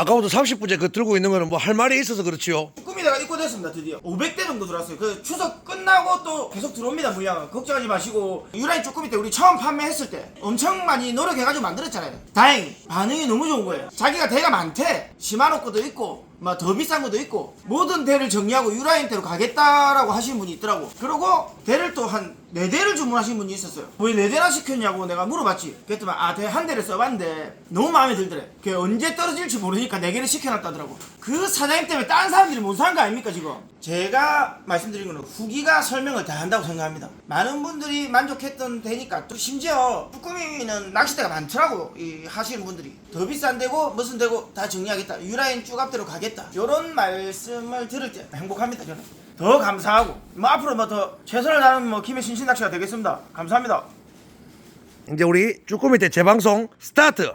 아까부터 30분째 그 들고 있는 거는 뭐 할 말이 있어서 그렇지요. 쭈꾸미 대가 입고 됐습니다 드디어. 500대 정도 들어왔어요. 그 추석 끝나고 또 계속 들어옵니다 물량은 걱정하지 마시고. 유라인 쭈꾸미 때 우리 처음 판매했을 때 엄청 많이 노력해가지고 만들었잖아요. 다행히 반응이 너무 좋은 거예요. 자기가 대가 많대. 시마노 거도 있고 막 더 비싼 것도 있고 모든 대를 정리하고 유라인 대로 가겠다라고 하시는 분이 있더라고. 그러고 대를 또한 네대를 주문하신 분이 있었어요. 왜 네대나 시켰냐고 내가 물어봤지. 그랬더니 아대 한 대를 써봤는데 너무 마음에 들더래. 그게 언제 떨어질지 모르니까 네개를 시켜놨다더라고 그 사장님 때문에 다른 사람들이 못 사는 거 아닙니까 지금? 제가 말씀드린 거는 후기가 설명을 다 한다고 생각합니다. 많은 분들이 만족했던 대니까 또 심지어 쭈꾸미는 낚싯대가 많더라고 이 하시는 분들이. 더 비싼 데고 무슨 데고 다 정리하겠다. 유라인 쭈갑대로 가겠다. 이런 말씀을 들을 때 행복합니다 저는. 더 감사하고 뭐 앞으로 뭐 더 최선을 다하는 뭐 김해 신신 낚시가 되겠습니다. 감사합니다. 이제 우리 쭈꾸미 때 재방송 스타트.